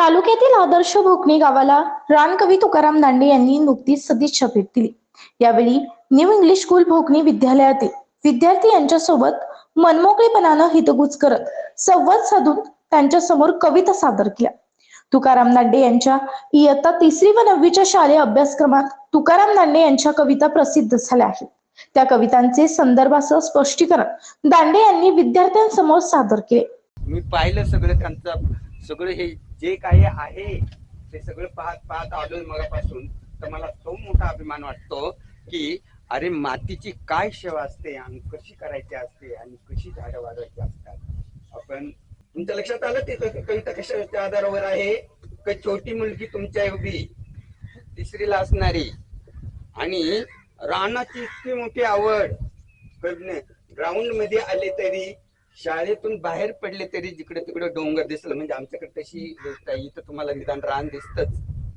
तालुक्यातील आदर्श भोकणी गावाला रानकवी तुकाराम दांडे यांनी नुकतीच सदिच्छा भेट दिली. यावेळी न्यू इंग्लिश स्कूल भोकणी विद्यालयातील विद्यार्थी यांच्यासोबत मनमोकळेपणानं हितगुज करत संवाद साधून त्यांच्यासमोर कविता सादर केल्या. तुकाराम दांडे यांच्या इयत्ता तिसरी व नववीच्या शालेय अभ्यासक्रमात तुकाराम दांडे यांच्या कविता प्रसिद्ध झाल्या आहेत. त्या कवितांचे संदर्भासह स्पष्टीकरण दांडे यांनी विद्यार्थ्यांसमोर सादर केले. मी पाहिलं सगळं त्यांचं सगळं हे जे काही आहे ते सगळं पाहत पाहत आलोय मगापासून. तर मला तो मोठा अभिमान वाटतो की अरे मातीची काय सेवा असते आणि कशी करायची असते आणि कशी झाडं वाढवायची असतात. आपण तुमच्या लक्षात आलं ते कविता कशाच्या आधारावर आहे? का छोटी मुलगी तुमच्या एवढी? तिसरीला असणारी. आणि रानाची इतकी मोठी आवड. ग्राउंडमध्ये आले तरी शाळेतून बाहेर पडले तरी जिकडे तिकडे डोंगर दिसलं. म्हणजे आमच्याकडे तशी गोष्ट आहे. इथं तुम्हाला निदान रान दिसतच.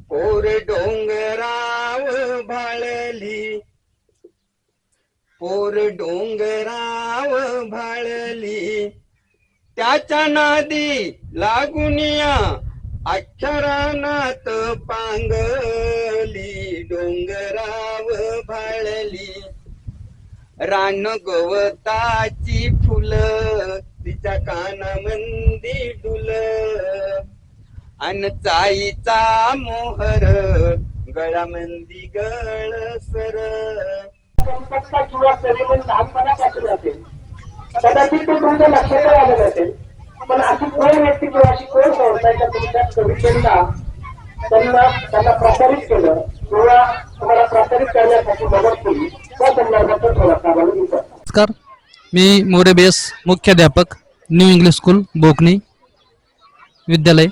पोर डोंगराव भाळली. पोर डोंगराव भाळली. त्याच्या नादी लागुनिया अक्षरानात पांगली. डोंगराव भाळली. रान गवताची फुलं तिच्या कानामंदी डुल. अन चाईचा मोहर गळामंदी गळ सर. किंवा परिणाम लहानपणापासून असेल कदाचित ते तुमच्या लक्षात आलं नसेल पण अशी कोण व्यक्ती किंवा अशी कोण संस्था आहे तुमच्या कवितेला त्यांना त्यांना प्रसारित केलं किंवा तुम्हाला प्रसारित करण्यासाठी मदत केली? त्या संदर्भात थोडासा नमस्कार. मी मोरे बेस मुख्याध्यापक. न्यू इंग्लिश स्कूल बोकणी विद्यालय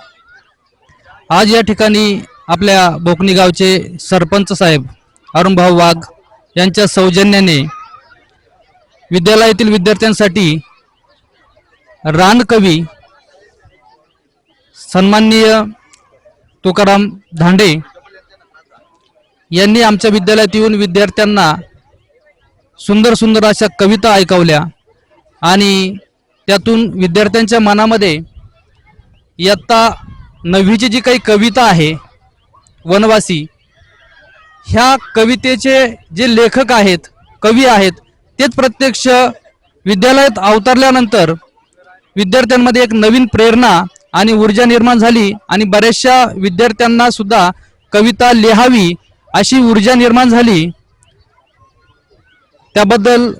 आज या ठिकाणी आपल्या बोकणी गावचे सरपंच साहेब अरुणभाऊ वाघ यांच्या सौजन्याने विद्यालयातील विद्यार्थ्यांसाठी रानकवी सन्माननीय तुकाराम धांडे यांनी आमच्या विद्यालयात येऊन विद्यार्थ्यांना सुंदर सुंदर अशा कविता ऐकवल्या आणि त्यातून विद्यार्थ्यांच्या मनामध्ये इयत्ता नववीची जी काही कविता आहे वनवासी ह्या कवितेचे जे लेखक आहेत कवी आहेत तेच प्रत्यक्ष विद्यालयात अवतरल्यानंतर विद्यार्थ्यांमध्ये एक नवीन प्रेरणा आणि ऊर्जा निर्माण झाली आणि बऱ्याचशा विद्यार्थ्यांना सुद्धा कविता लिहावी अशी ऊर्जा निर्माण झाली. त्याबद्दल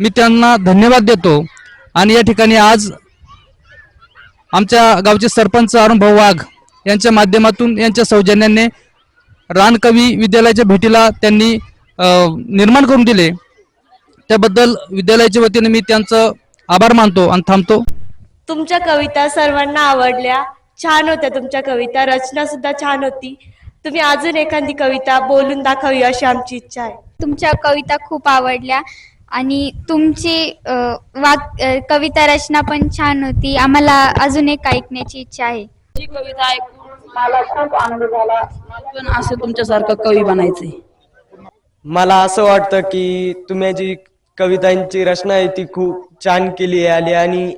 मी त्यांना धन्यवाद देतो. आणि या ठिकाणी आज आमच्या गावचे सरपंच अरुण भाऊ वाघ यांच्या माध्यमातून यांच्या सौजन्याने रानकवी विद्यालयाच्या भेटीला त्यांनी निर्माण करून दिले. त्याबद्दल विद्यालयाच्या वतीने मी त्यांचं आभार मानतो आणि थांबतो. तुमच्या कविता सर्वांना आवडल्या. छान होत्या तुमच्या कविता. रचना सुद्धा छान होती. तुम्ही अजून एखादी कविता बोलून दाखवी अशी आमची इच्छा आहे. तुमच्या कविता खूप आवडल्या. आणि तुमची वाक कविता रचना पण छान होती. आम्हाला अजून एक ऐकण्याची इच्छा आहे. ची कविता ऐकून मला खूप आनंद झाला. पण असं तुमच्यासारखं कवी बनायचंय. मला असं वाटतं की तुम्ही जी कवितांची रचना आहे ती खूप छान केली आहे आणि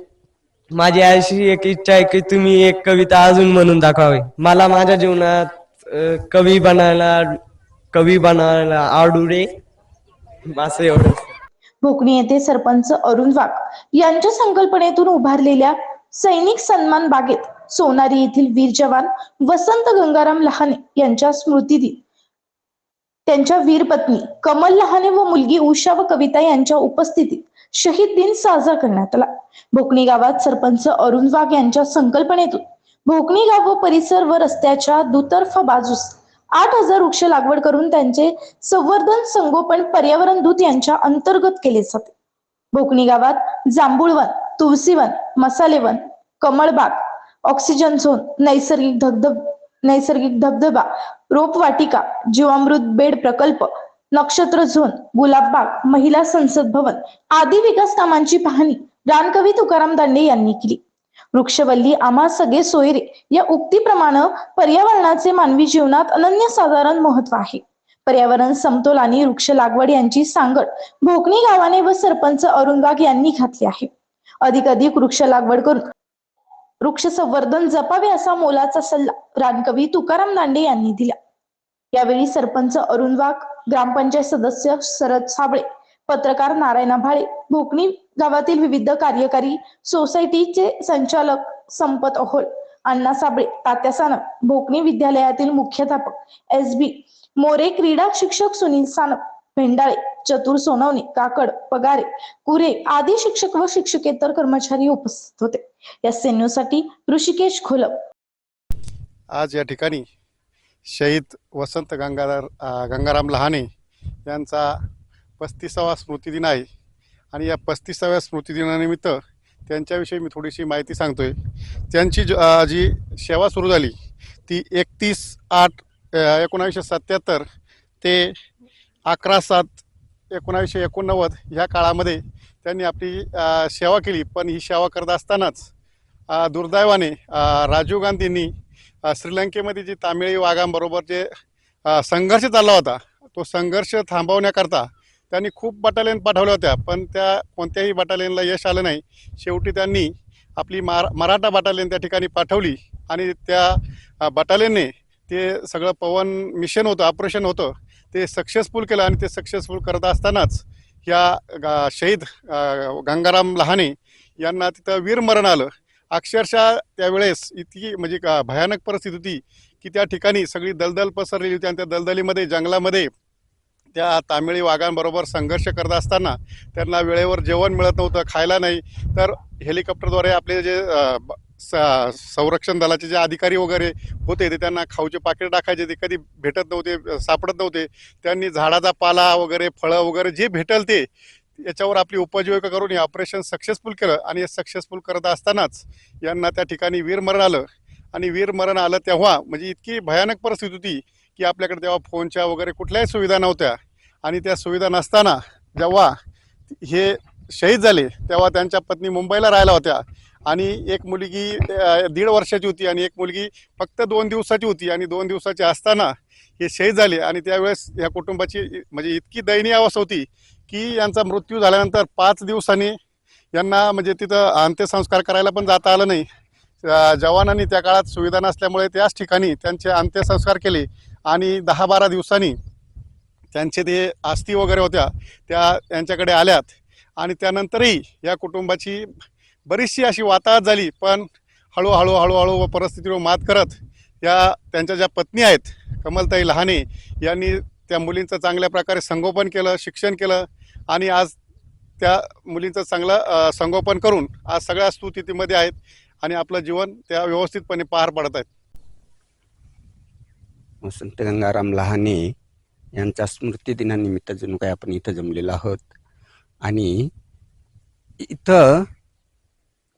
माझी अशी एक इच्छा आहे की तुम्ही एक कविता अजून म्हणून दाखवावी. मला माझ्या जीवनात कवी बनायला कवी बनायला आवडू रे असं एवढं भोकणी येथे सरपंच अरुण वाघ यांच्या संकल्पनेतून उभारलेल्या सैनिक सन्मान बागेत सोनारी येथील वीर जवान वसंत गंगाराम लहाने यांच्या स्मृती दिन त्यांच्या वीर पत्नी कमल लहाने व मुलगी उषा व कविता यांच्या उपस्थितीत शहीद दिन साजरा करण्यात आला. भोकणी गावात सरपंच अरुण वाघ यांच्या संकल्पनेतून भोकणी गाव व परिसर व रस्त्याच्या दुतर्फा बाजूस आठ हजार वृक्ष लागवड करून त्यांचे संवर्धन संगोपन पर्यावरण दूत यांच्या अंतर्गत केले जाते भोकणी गावात जांभूळवन तुळसीवन मसालेवन कमळबाग ऑक्सिजन झोन नैसर्गिक धबधब नैसर्गिक धबधबा रोपवाटिका जीवामृत बेड प्रकल्प नक्षत्र झोन गुलाबबाग महिला संसद भवन आदी विकास कामांची पाहणी रानकवी तुकाराम दांडे यांनी केली. वृक्षवल्ली आम्हा सगळे सोयरे या उक्तीप्रमाणे पर्यावरणाचे मानवी जीवनात अनन्यसाधारण महत्त्व आहे. पर्यावरण समतोल आणि वृक्ष लागवड यांची सांगड भोकणी गावाने व सरपंच अरुण वाघ यांनी घातली आहे. अधिक अधिक वृक्ष लागवड करून वृक्ष संवर्धन जपावे असा मोलाचा सल्ला रानकवी तुकाराम दांडे यांनी दिला. यावेळी सरपंच अरुण वाघ ग्रामपंचायत सदस्य शरद साबळे पत्रकार नारायण भाळे भोकणी गावातील विविध कार्यकारी सोसायटीचे संचालक संपत अहोल अण्णा साबळे तात्या सानप भोकणी विद्यालयातील मुख्याध्यापक एस बी मोरे क्रीडा शिक्षक सुनील सानप भेंडाळे चतुर सोनवणे काकड पगारे कुरे आदी शिक्षक व शिक्षकेतर कर्मचारी उपस्थित होते. या सेन्यूसाठी ऋषिकेश खोलप. आज या ठिकाणी शहीद वसंत गंगाधर गंगाराम लहाने यांचा पस्तीसावा स्मृतिदिन आहे. आणि या पस्तीसाव्या स्मृतिदिनानिमित्त त्यांच्याविषयी मी थोडीशी माहिती सांगतोय. त्यांची ज- जी सेवा सुरू झाली ती एकतीस आठ एकोणावीसशे सत्याहत्तर ते अकरा सात एकोणावीसशे एकोणनव्वद ह्या काळामध्ये त्यांनी आपली सेवा केली. पण ही सेवा करत असतानाच दुर्दैवाने राजीव गांधींनी श्रीलंकेमध्ये जी तामिळी वाघांबरोबर जे संघर्ष चालला होता तो संघर्ष थांबवण्याकरता त्यांनी खूप बटालियन पाठवल्या होत्या पण त्या कोणत्याही बटालियनला यश आलं नाही. शेवटी त्यांनी आपली मार मराठा बटालियन त्या ठिकाणी पाठवली आणि त्या बटालियनने ते सगळं पवन मिशन होतं ऑपरेशन होतं ते सक्सेसफुल केलं आणि ते सक्सेसफुल करत असतानाच या गा- शहीद गंगाराम लहाने यांना तिथं वीरमरण आलं. अक्षरशः त्यावेळेस इतकी म्हणजे का भयानक परिस्थिती होती की त्या ठिकाणी सगळी दलदल पसरलेली होती आणि त्या दलदलीमध्ये जंगलामध्ये त्या तामिळी वाघांबरोबर संघर्ष करत असताना त्यांना वेळेवर जेवण मिळत नव्हतं खायला नाही. तर हेलिकॉप्टरद्वारे आपले जे ब- स- संरक्षण दलाचे जे अधिकारी वगैरे होते ते त्यांना खाऊचे पाकिट टाकायचे ते कधी भेटत नव्हते सापडत नव्हते. त्यांनी झाडाचा पाला वगैरे फळं वगैरे जे भेटल ते याच्यावर आपली उपजीविका करून हे ऑपरेशन सक्सेसफुल केलं आणि हे सक्सेसफुल करत असतानाच यांना त्या ठिकाणी वीरमरण आलं. आणि वीरमरण आलं तेव्हा म्हणजे इतकी भयानक परिस्थिती होती की आपल्याकडे तेव्हा फोनच्या वगैरे कुठल्याही सुविधा नव्हत्या. आणि त्या सुविधा नसताना जेव्हा हे शहीद झाले तेव्हा त्यांच्या पत्नी मुंबईला राहिल्या होत्या. आणि एक मुलगी दीड वर्षाची होती आणि एक मुलगी फक्त दोन दिवसाची होती. आणि दोन दिवसाची असताना हे शहीद झाले. आणि त्यावेळेस या कुटुंबाची म्हणजे इतकी दयनीय अवस्था होती की यांचा मृत्यू झाल्यानंतर पाच दिवसांनी यांना म्हणजे तिथं अंत्यसंस्कार करायला पण जाता आलं नाही. जवानांनी त्या काळात सुविधा नसल्यामुळे त्याच ठिकाणी त्यांचे अंत्यसंस्कार केले. आणि दहा बारा दिवसांनी त्यांचे ते आस्ती वगैरे होत्या त्या त्यांच्याकडे आल्यात. आणि त्यानंतरही या कुटुंबाची बरीचशी अशी वाताहत झाली पण हळूहळू हळूहळू व परिस्थितीवर मात करत या त्यांच्या ज्या पत्नी आहेत कमलताई लहाने यांनी त्या मुलींचं चांगल्या प्रकारे संगोपन केलं शिक्षण केलं आणि आज त्या मुलींचं चांगलं संगोपन करून आज सगळ्या स्तुतिथीमध्ये आहेत आणि आपलं जीवन त्या व्यवस्थितपणे पार पडत आहेत. वसंत गंगाराम लहाने यांच्या स्मृतिदिनानिमित्त जणू काय आपण इथं जमलेलो आहोत. आणि इथं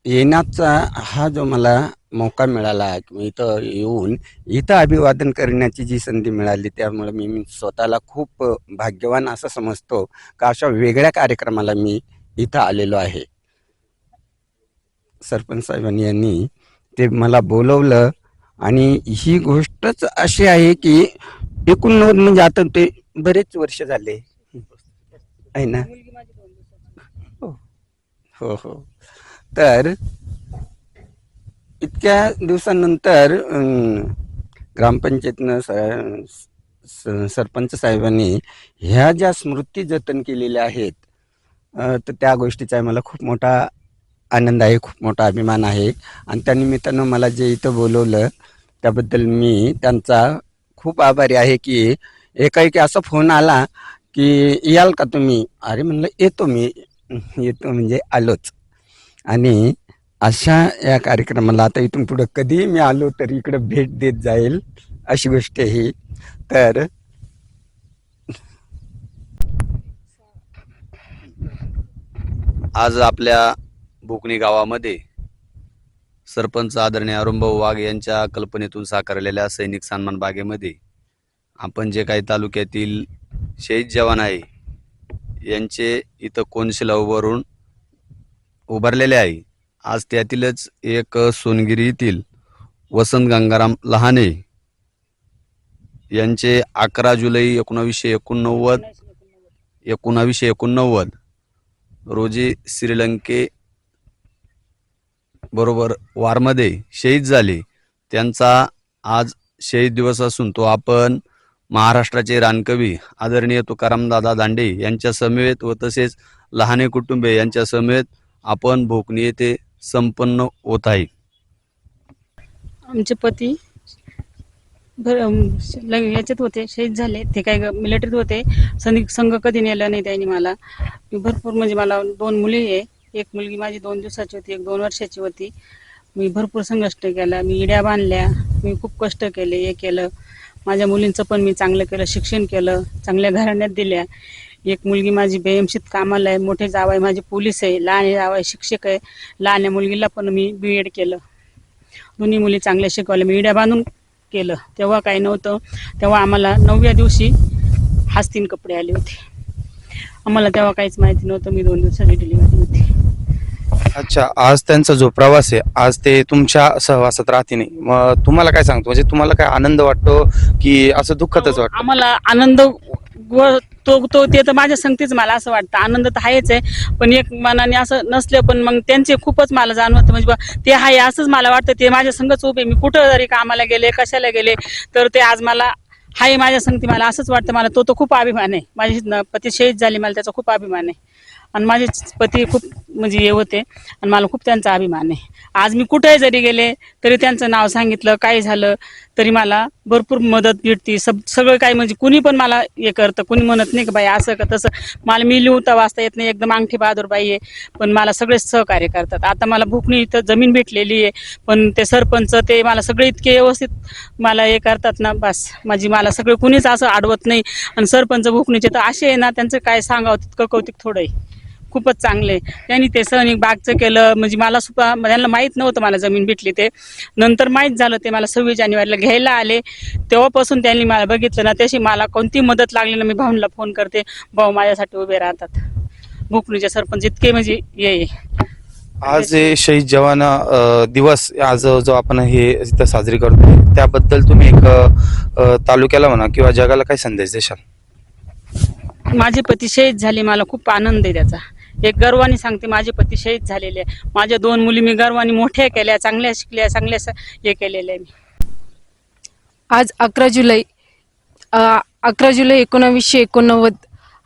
येण्याचा हा जो मला मौका मिळाला किंवा इथं येऊन इथं अभिवादन करण्याची जी संधी मिळाली त्यामुळे मी मी स्वतःला खूप भाग्यवान असं समजतो का अशा वेगळ्या कार्यक्रमाला मी इथं आलेलो आहे. सरपंच साहेबांनी यांनी ते मला बोलवलं. आणि ही गोष्टच अशी आहे की एकोणनव्वद म्हणजे आता ते बरेच वर्ष झाले. आहे ना? हो. हो हो. तर इतक्या दिवसानंतर ग्रामपंचायतनं स- सरपंच साहेबांनी ह्या ज्या स्मृती जतन केलेल्या आहेत तर त्या गोष्टीचा मला खूप मोठा आनंद आहे खूप मोठा अभिमान आहे. आणि त्या निमित्तानं मला जे इथं बोलवलं त्याबद्दल मी त्यांचा खूप आभारी आहे की एकाएकी असा फोन आला की याल का तुम्ही? अरे म्हणलं येतो मी. येतो म्हणजे आलोच. आणि अशा या कार्यक्रमाला आता इथून पुढं कधी मी आलो तर इकडं भेट देत जाईल अशी गोष्ट ही तर आज आपल्या भोकणी गावामध्ये सरपंच आदरणीय अरुणभाऊ वाघ यांच्या कल्पनेतून साकारलेल्या सैनिक सन्मान बागेमध्ये आपण जे काही तालुक्यातील शहीद जवान आहे यांचे इथं कोनशिला उभारून उभारलेले आहे. आज त्यातीलच एक सोनगिरी येथील वसंत गंगाराम लहाने यांचे अकरा जुलै एकोणावीसशे एकोणनव्वद एकोणावीसशे एकोणनव्वद रोजी श्रीलंके बरोबर वारमध्ये शहीद झाले. त्यांचा आज शहीद दिवस असून तो आपण महाराष्ट्राचे रानकवी आदरणीय तुकारामदादा दांडे यांच्या समवेत व तसेच लहाने कुटुंबे यांच्या समवेत आपण भोकणी येथे संपन्न होत आहे. आमचे पती भर याच्यात होते शहीद झाले. ते काय मिलिटरीत होते. संघ कधी नेलं नाही त्यांनी मला. भरपूर म्हणजे मला दोन मुली आहे. एक मुलगी माझी दोन दिवसाची होती एक दोन वर्षाची होती. मी भरपूर संघर्ष केला मी इड्या बांधल्या मी खूप कष्ट केले हे केलं. माझ्या मुलींचं पण मी चांगलं केलं शिक्षण केलं चांगल्या घराण्यात दिल्या. एक मुलगी माझी बेयमशीत कामाला आहे मोठे जाव आहे माझी पोलीस आहे लहान जाव आहे शिक्षक आहे. लहान मुलगीला पण मी बी एड केलं. दोन्ही मुली चांगल्या शिकवल्या मी इड्या बांधून केलं. तेव्हा काही नव्हतं. तेव्हा आम्हाला नवव्या दिवशी हास्तीन कपडे आले होते. आम्हाला तेव्हा काहीच माहिती नव्हतं मी दोन दिवसाची डिलिव्हरी होती. अच्छा आज त्यांचा जो प्रवास आहे आज ते तुमच्या सहवासात राहते नाही. मग तुम्हाला काय सांगतो? म्हणजे तुम्हाला काय आनंद वाटतो की असं दुःखतच वाटतं? आम्हाला आनंद व तो तो ते तर माझ्या संगतीच मला असं वाटतं. आनंद तर आहेच आहे पण एक मनाने असं नसलं पण मग त्यांचे खूपच मला जाणवतं. म्हणजे बा, ते आहे असंच मला वाटतं ते माझ्या संगच उभे मी कुठं जरी कामाला गेले कशाला गेले तर ते आज मला हाय माझ्या संगती मला असंच वाटतं. मला तो तो खूप अभिमान आहे. माझी पती शहीद झाली मला त्याचा खूप अभिमान आहे. आणि माझे पती खूप म्हणजे हे होते. आणि मला खूप त्यांचा अभिमान आहे. आज मी कुठेही जरी गेले तरी त्यांचं नाव सांगितलं काही झालं तरी मला भरपूर मदत भेटते. सब सगळं काही म्हणजे कुणी पण मला हे करतं. कुणी म्हणत नाही का बाई असं का तसं. मला मी लिहता वाचता येत नाही. एकदम अंगठी बहादूर बाई आहे. पण मला सगळे सहकार्य करतात. आता मला भुकणी इथं जमीन भेटलेली आहे. पण ते सरपंच ते मला सगळे इतके व्यवस्थित मला हे करतात ना बस. माझी मला सगळे कुणीच असं अडवत नाही. आणि सरपंच भुकणीचे तर असे आहे ना त्यांचं काय सांगावं तितकं कौतिक थोडं आहे. खूपच चांगले. त्यांनी ते सैनिक बागचं केलं. म्हणजे मला सुद्धा त्यांना माहीत नव्हतं मला जमीन भेटली ते. नंतर माहीत झालं ते मला सव्वीस जानेवारीला घ्यायला आले. तेव्हापासून त्यांनी मला बघितलं ना त्याशी मला कोणती मदत लागली ना मी भाऊनला फोन करते. भाऊ माझ्यासाठी उभे राहतात. भुकणीचे सरपंच इतके म्हणजे ये. आज हे शहीद जवान दिवस आज जो आपण हे इथं साजरी करतोय त्याबद्दल तुम्ही एक तालुक्याला म्हणा किंवा जगाला काय संदेश देशाल? माझे पती शहीद झाले मला खूप आनंद आहे त्याचा. एक गर्वाने सांगते माझे पती शहीद झालेले आहे. माझ्या दोन मुली मी गर्वाने मोठ्या केल्या चांगल्या शिकल्या चांगल्या हे केलेल्या आहे मी. आज अकरा जुलै अकरा जुलै एकोणावीसशे एकोणनव्वद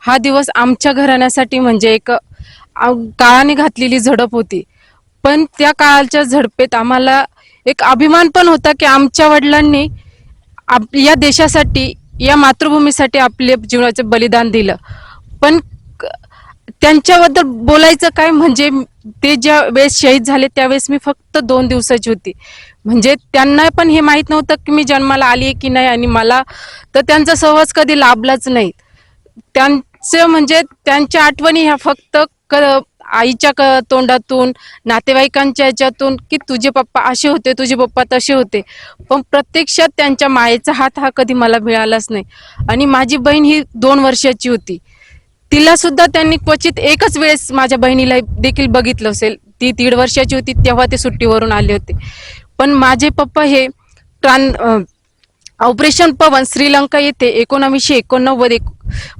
हा दिवस आमच्या घराण्यासाठी म्हणजे एक काळाने घातलेली झडप होती. पण त्या काळाच्या झडपेत आम्हाला एक अभिमान पण होता की आमच्या वडिलांनी या देशासाठी या मातृभूमीसाठी आपले जीवनाचे बलिदान दिलं. पण त्यांच्याबद्दल बोलायचं काय? म्हणजे ते ज्या वेळेस शहीद झाले त्यावेळेस मी फक्त दोन दिवसाची होती. म्हणजे त्यांना पण हे माहीत नव्हतं की मी जन्माला आली आहे की नाही आणि मला तर त्यांचा सहवास कधी लाभलाच नाही. त्यांचं म्हणजे त्यांच्या आठवणी ह्या फक्त क आईच्या क तोंडातून नातेवाईकांच्या याच्यातून की तुझे पप्पा असे होते तुझे पप्पा तसे होते. पण प्रत्यक्षात त्यांच्या मायेचा हात हा कधी मला मिळालाच नाही. आणि माझी बहीण ही दोन वर्षाची होती. तिला सुद्धा त्यांनी क्वचित एकच वेळेस माझ्या बहिणीला देखील बघितलं असेल. ती दीड वर्षाची होती तेव्हा ते सुट्टीवरून आले होते. पण माझे पप्पा हे ट्रान ऑपरेशन पवन श्रीलंका येथे एकोणावीसशे एकोणनव्वद एक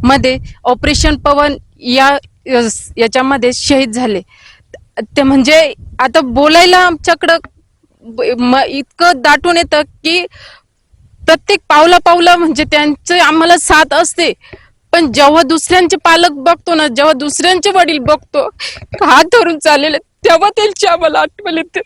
मध्ये ऑपरेशन पवन या याच्यामध्ये शहीद झाले. ते म्हणजे आता बोलायला आमच्याकडं इतकं दाटून येतं की प्रत्येक पावला पावला म्हणजे त्यांचे आम्हाला साथ असते. पण जेव्हा दुसऱ्यांचे पालक बघतो ना जेव्हा दुसऱ्यांचे वडील बघतो हात धरून चाललेले तेव्हा त्यांची आम्हाला आठवण येते.